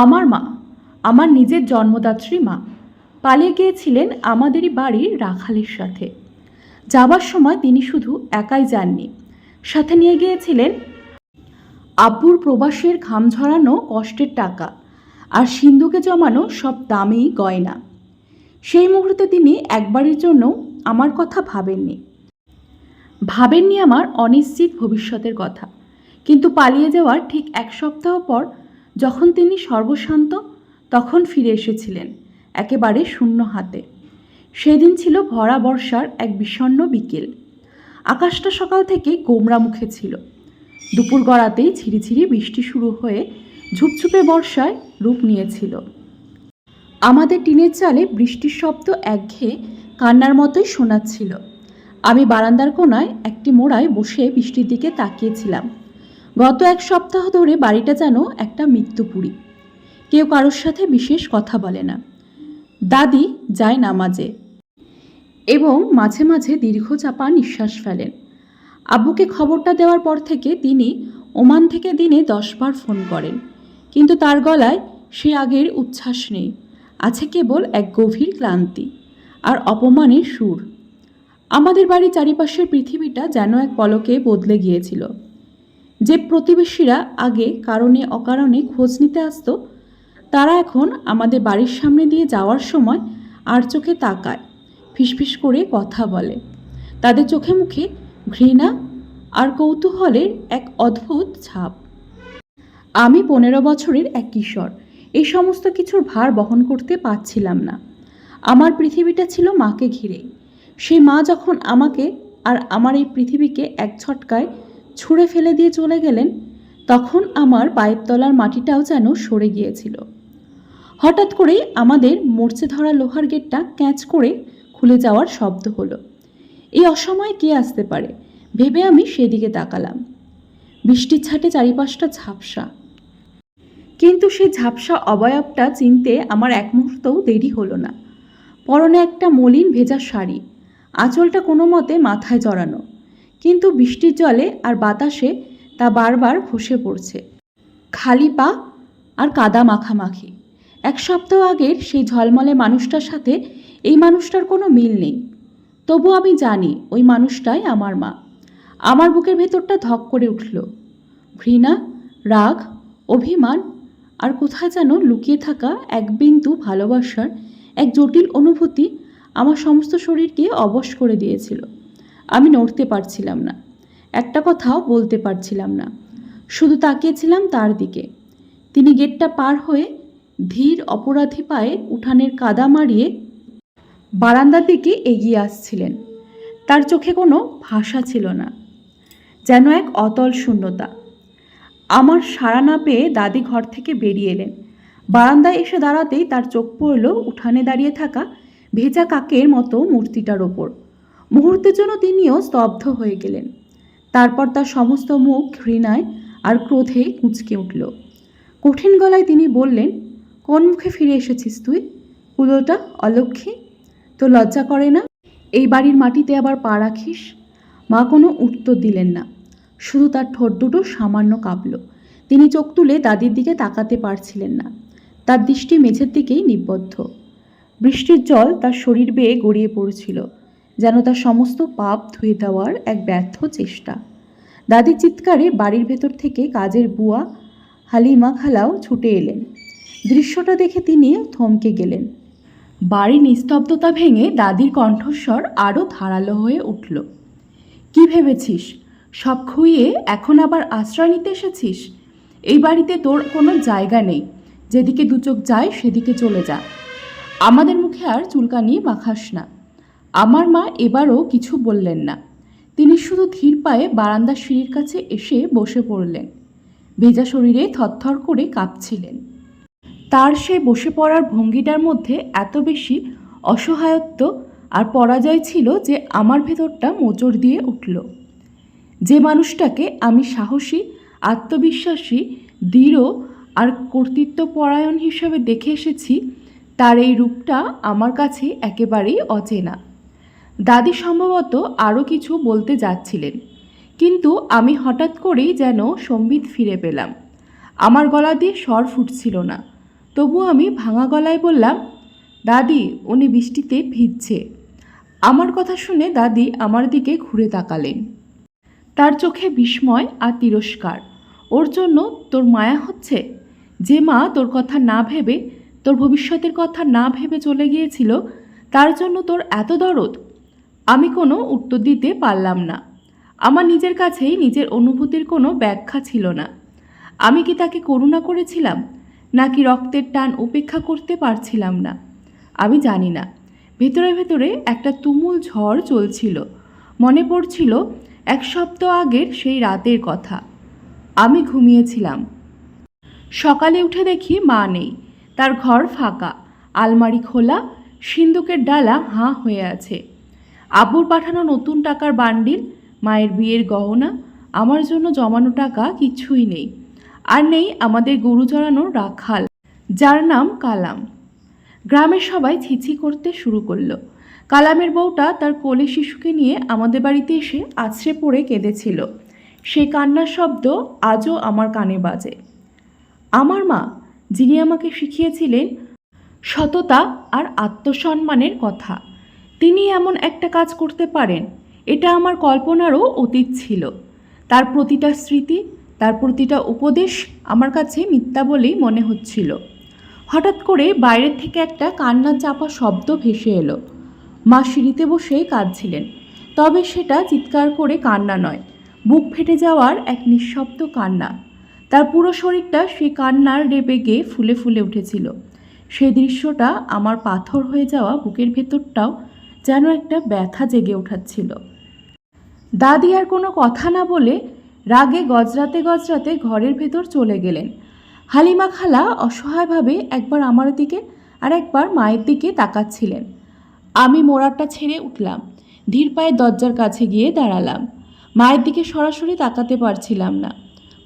আমার মা, আমার নিজের জন্মদাত্রী মা, পালিয়ে গিয়েছিলেন আমাদেরই বাড়ির রাখালের সাথে। যাবার সময় তিনি শুধু একাই যাননি, সাথে নিয়ে গিয়েছিলেন আব্বুর প্রবাসের ঘাম ঝরানো কষ্টের টাকা আর সিন্ধুকে জমানো সব দামি গয়না। সেই মুহূর্তে তিনি একবারের জন্য আমার কথা ভাবেননি। ভাবেননি আমার অনিশ্চিত ভবিষ্যতের কথা, কিন্তু পালিয়ে যাওয়ার ঠিক এক সপ্তাহ পর যখন তিনি সর্বশান্ত, তখন ফিরে এসেছিলেন, একেবারে শূন্য হাতে। সেদিন ছিল ভরা বর্ষার এক বিষণ্ণ বিকেল। আকাশটা সকাল থেকে গোমরা মুখে ছিল। দুপুর গড়াতেই ঝিরিঝিরি বৃষ্টি শুরু হয়ে ঝুপঝুপে বর্ষায় রূপ নিয়েছিল। আমাদের টিনের চালে বৃষ্টির শব্দ একঘেয়ে কান্নার মতোই শোনাচ্ছিল। আমি বারান্দার কোনায় একটি মোড়ায় বসে বৃষ্টির দিকে তাকিয়েছিলাম। গত এক সপ্তাহ ধরে বাড়িটা যেন একটা মৃত্যুপুরী। কেউ কারোর সাথে বিশেষ কথা বলে না। দাদি যায় নামাজে এবং মাঝে মাঝে দীর্ঘ চাপা নিঃশ্বাস ফেলেন। আব্বুকে খবরটা দেওয়ার পর থেকে তিনি ওমান থেকে দিনে দশবার ফোন করেন। কিন্তু তার গলায় সে আগের উচ্ছ্বাস নেই। আছে কেবল এক গভীর ক্লান্তি আর অপমানের সুর। আমাদের বাড়ির চারিপাশের পৃথিবীটা যেন এক পলকে বদলে গিয়েছিল। যে প্রতিবেশীরা আগে কারণে অকারণে খোঁজ নিতে আসত, তারা এখন আমাদের বাড়ির সামনে দিয়ে যাওয়ার সময় আর চোখে তাকায়, ফিসফিস করে কথা বলে। তাদের চোখে মুখে ঘৃণা আর কৌতূহলের এক অদ্ভুত ছাপ। আমি পনেরো বছরের এক কিশোর। এই সমস্ত কিছুর ভার বহন করতে পারছিলাম না। আমার পৃথিবীটা ছিল মাকে ঘিরে। সেই মা যখন আমাকে আর আমার এই পৃথিবীকে এক ছটকায় ছুঁড়ে ফেলে দিয়ে চলে গেলেন, তখন আমার পায়ের তলার মাটিটাও যেন সরে গিয়েছিল। হঠাৎ করেই আমাদের মরচে ধরা লোহার গেটটা ক্যাচ করে খুলে যাওয়ার শব্দ হলো। এই অসময়ে কে আসতে পারে? ভেবে আমি সেদিকে তাকালাম। বৃষ্টির ছাটে চারিপাশটা ঝাপসা। কিন্তু সেই ঝাপসা অবয়বটা চিনতে আমার এক মুহূর্তও দেরি হলো না। পরনে একটা মলিন ভেজা শাড়ি। আঁচলটা কোনো মতে মাথায় জড়ানো। কিন্তু বৃষ্টির জলে আর বাতাসে তা বারবার খসে পড়ছে। খালি পা আর কাদা মাখামাখি। এক সপ্তাহ আগের সেই ঝলমলে মানুষটার সাথে এই মানুষটার কোনো মিল নেই। তবু আমি জানি ওই মানুষটাই আমার মা। আমার বুকের ভেতরটা ধক করে উঠল। ঘৃণা, রাগ, অভিমান আর কোথায় যেন লুকিয়ে থাকা এক বিন্দু ভালোবাসার এক জটিল অনুভূতি আমার সমস্ত শরীরকে অবশ করে দিয়েছিল। আমি নড়তে পারছিলাম না। একটা কথাও বলতে পারছিলাম না। শুধু তাকিয়েছিলাম তার দিকে। তিনি গেটটা পার হয়ে ধীর অপরাধী পায়ে উঠানের কাদা মারিয়ে বারান্দার দিকে এগিয়ে আসছিলেন। তার চোখে কোনো ভাষা ছিল না। যেন এক অতল শূন্যতা। আমার সাড়া না পেয়ে দাদি ঘর থেকে বেরিয়ে এলেন। বারান্দায় এসে দাঁড়াতেই তার চোখ পড়ল উঠানে দাঁড়িয়ে থাকা ভেজা কাকের মতো মূর্তিটার ওপর। মুহূর্তের জন্য তিনিও স্তব্ধ হয়ে গেলেন। তারপর তার সমস্ত মুখ ঘৃণায় আর ক্রোধে কুঁচকে উঠল। কঠিন গলায় তিনি বললেন, কোন মুখে ফিরে এসেছিস তুই? কুলোটা, অলক্ষী? তো লজ্জা করে না? এই বাড়ির মাটিতে আবার পা রাখিস? মা কোনো উত্তর দিলেন না। শুধু তার ঠোঁট দুটো সামান্য কাঁপল। তিনি চোখ তুলে দাদির দিকে তাকাতে পারছিলেন না। তার দৃষ্টি মেঝের দিকেই নিবদ্ধ। বৃষ্টির জল তার শরীর বেয়ে গড়িয়ে পড়ছিল। যেন তার সমস্ত পাপ ধুয়ে দেওয়ার এক ব্যর্থ চেষ্টা। দাদির চিৎকারে বাড়ির ভেতর থেকে কাজের বুয়া হালিমা খালাও ছুটে এলেন। দৃশ্যটা দেখে তিনি থমকে গেলেন। বাড়ির নিস্তব্ধতা ভেঙে দাদির কণ্ঠস্বর আরও ধারালো হয়ে উঠল। কি ভেবেছিস? সব খুইয়ে এখন আবার আশ্রয় নিতে এসেছিস? এই বাড়িতে তোর কোনো জায়গা নেই। যেদিকে দু চোখ যায় সেদিকে চলে যা। আমাদের মুখে আর চুলকানি মাখাস না। আমার মা এবারও কিছু বললেন না। তিনি শুধু ধীর পায়ে বারান্দা সিঁড়ির কাছে এসে বসে পড়লেন। ভেজা শরীরে থরথর করে কাঁপছিলেন। তার সে বসে পড়ার ভঙ্গিটার মধ্যে এত বেশি অসহায়ত্ব আর পরাজয় ছিল যে আমার ভেতরটা মোচড় দিয়ে উঠল। যে মানুষটাকে আমি সাহসী, আত্মবিশ্বাসী, দৃঢ় আর কর্তৃত্বপরায়ণ হিসেবে দেখে এসেছি, তার এই রূপটা আমার কাছে একেবারেই অচেনা। দাদি সম্ভবত আরও কিছু বলতে যাচ্ছিলেন। কিন্তু আমি হঠাৎ করেই যেন সম্বিত ফিরে পেলাম। আমার গলা দিয়ে স্বর ফুটছিল না। তবু আমি ভাঙা গলায় বললাম, দাদি, উনি বৃষ্টিতে ভিজছে। আমার কথা শুনে দাদি আমার দিকে ঘুরে তাকালেন। তার চোখে বিস্ময় আর তিরস্কার। ওর জন্য তোর মায়া হচ্ছে? যে মা তোর কথা না ভেবে, তোর ভবিষ্যতের কথা না ভেবে চলে গিয়েছিল, তার জন্য তোর এত দরদ? আমি কোনো উত্তর দিতে পারলাম না। আমার নিজের কাছেই নিজের অনুভূতির কোনো ব্যাখ্যা ছিল না। আমি কি তাকে করুণা করেছিলাম, নাকি রক্তের টান উপেক্ষা করতে পারছিলাম না? আমি জানি না। ভেতরে ভেতরে একটা তুমুল ঝড় চলছিল। মনে পড়ছিল এক সপ্তাহ আগের সেই রাতের কথা। আমি ঘুমিয়েছিলাম। সকালে উঠে দেখি মা নেই। তার ঘর ফাঁকা। আলমারি খোলা। সিন্দুকের ডালা হাঁ হয়ে আছে। আব্বুর পাঠানো নতুন টাকার বান্ডিল, মায়ের বিয়ের গহনা, আমার জন্য জমানো টাকা কিছুই নেই। আর নেই আমাদের গরু চড়ানোর রাখাল, যার নাম কালাম। গ্রামের সবাই ছিছি করতে শুরু করল। কালামের বউটা তার কোলে শিশুকে নিয়ে আমাদের বাড়িতে এসে আছড়ে পড়ে কেঁদেছিল। সেই কান্নার শব্দ আজও আমার কানে বাজে। আমার মা, যিনি আমাকে শিখিয়েছিলেন সততা আর আত্মসম্মানের কথা তিনি এমন একটা কাজ করতে পারেন। এটা আমার কল্পনারও অতীত ছিল। তার প্রতিটা স্মৃতি, তার প্রতিটা উপদেশ আমার কাছে মিথ্যা বলেই মনে হচ্ছিল। হঠাৎ করে বাইরের থেকে একটা কান্না চাপা শব্দ ভেসে এলো। মা সিঁড়িতে বসে কাঁদছিলেন। তবে সেটা চিৎকার করে কান্না নয়, বুক ফেটে যাওয়ার এক নিঃশব্দ কান্না। তার পুরো শরীরটা সেই কান্নার রেপে গিয়ে ফুলে ফুলে উঠেছিল। সেই দৃশ্যটা আমার পাথর হয়ে যাওয়া বুকের ভেতরটাও যেন একটা ব্যথা জেগে ওঠাচ্ছিল। দাদি আর কোনো কথা না বলে রাগে গজরাতে গজরাতে ঘরের ভেতর চলে গেলেন। হালিমা খালা অসহায়ভাবে একবার আমার দিকে আর একবার মায়ের দিকে তাকাচ্ছিলেন। আমি মোড়ারটা ছেড়ে উঠলাম, ধীর পায়ে দরজার কাছে গিয়ে দাঁড়ালাম। মায়ের দিকে সরাসরি তাকাতে পারছিলাম না।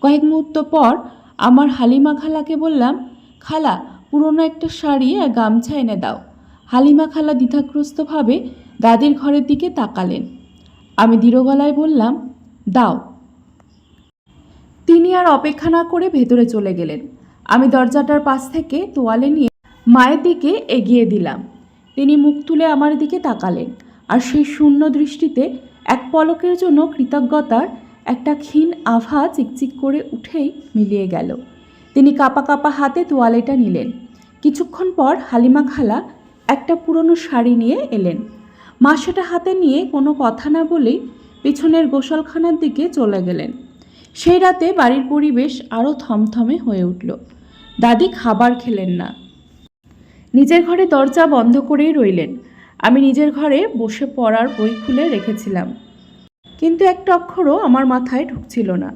কয়েক মুহূর্ত পর আমার হালিমা খালাকে বললাম, খালা, পুরনো একটা শাড়ি আর গামছা এনে দাও। হালিমা খালা দ্বিধাগ্রস্তভাবে দাদির ঘরের দিকে তাকালেন। আমি দৃঢ় গলায় বললাম, দাও। তিনি আর অপেক্ষা না করে ভেতরে চলে গেলেন। আমি দরজাটার পাশ থেকে তোয়ালে নিয়ে মায়ের দিকে এগিয়ে দিলাম। তিনি মুখ তুলে আমার দিকে তাকালেন আর সেই শূন্য দৃষ্টিতে এক পলকের জন্য কৃতজ্ঞতার একটা ক্ষীণ আভা চিকচিক করে উঠেই মিলিয়ে গেল। তিনি কাপা কাপা হাতে তোয়ালেটা নিলেন। কিছুক্ষণ পর হালিমা খালা একটা পুরনো শাড়ি নিয়ে এলেন। মা সেটা হাতে নিয়ে কোনো কথা না বলেই পেছনের গোসলখানার দিকে চলে গেলেন। সেই রাতে বাড়ির পরিবেশ আরও থমথমে হয়ে উঠল। দাদি খাবার খেলেন না। নিজের ঘরে দরজা বন্ধ করেই রইলেন। আমি নিজের ঘরে বসে পড়ার বই খুলে রেখেছিলাম। কিন্তু একটা অক্ষরও আমার মাথায় ঢুকছিল না।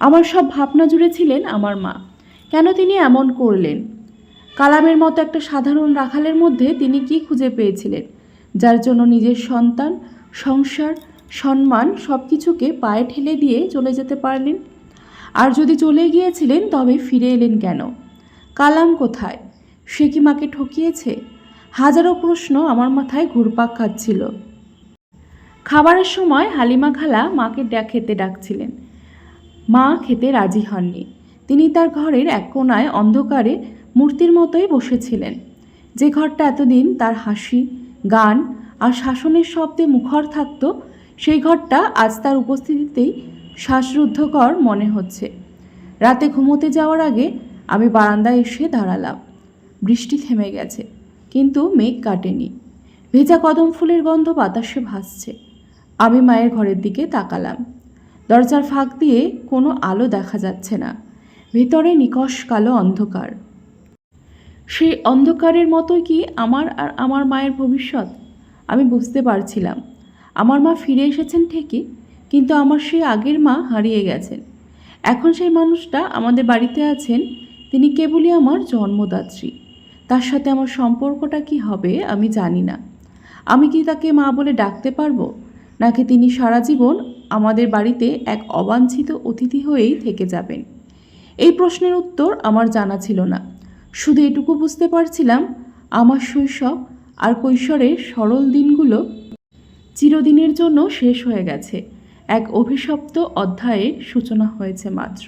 আমার সব ভাবনা জুড়ে ছিলেন আমার মা। কেন তিনি এমন করলেন? কালামের মতো একটা সাধারণ রাখালের মধ্যে তিনি কি খুঁজে পেয়েছিলেন? যার জন্য নিজের সন্তান, সংসার, সম্মান সব কিছুকে পায়ে ঠেলে দিয়ে চলে যেতে পারলেন? আর যদি চলে গিয়েছিলেন, তবে ফিরে এলেন কেন? কালাম কোথায়? সে কি মাকে ঠকিয়েছে? হাজারো প্রশ্ন আমার মাথায় ঘুরপাক খাচ্ছিল। খাবারের সময় হালিমা খালা মাকে খেতে ডাকছিলেন। মা খেতে রাজি হননি। তিনি তার ঘরের এক কোনায় অন্ধকারে মূর্তির মতোই বসেছিলেন। যে ঘরটা এতদিন তার হাসি, গান আর শাসনের শব্দে মুখর থাকতো, সেই ঘরটা আজ তার উপস্থিতিতেই শ্বাসরুদ্ধকর মনে হচ্ছে। রাতে ঘুমোতে যাওয়ার আগে আমি বারান্দায় এসে দাঁড়ালাম। বৃষ্টি থেমে গেছে, কিন্তু মেঘ কাটেনি। ভেজা কদম ফুলের গন্ধ বাতাসে ভাসছে। আমি মায়ের ঘরের দিকে তাকালাম। দরজার ফাঁক দিয়ে কোনো আলো দেখা যাচ্ছে না। ভেতরে নিকষ কালো অন্ধকার। সেই অন্ধকারের মতোই কি আমার আর আমার মায়ের ভবিষ্যৎ? আমি বুঝতে পারছিলাম। আমার মা ফিরে এসেছেন ঠিকই, কিন্তু আমার সেই আগের মা হারিয়ে গেছেন। এখন সেই মানুষটা আমাদের বাড়িতে আছেন, তিনি কেবলই আমার জন্মদাত্রী। তার সাথে আমার সম্পর্কটা কি হবে আমি জানি না। আমি কি তাকে মা বলে ডাকতে পারব? নাকি তিনি সারা জীবন আমাদের বাড়িতে এক অবাঞ্ছিত অতিথি হয়েই থেকে যাবেন? এই প্রশ্নের উত্তর আমার জানা ছিল না। শুধু এটুকু বুঝতে পারছিলাম, আমার শৈশব আর কৈশোরের সরল দিনগুলো চিরদিনের জন্য শেষ হয়ে গেছে। এক অভিশপ্ত অধ্যায়ের সূচনা হয়েছে মাত্র।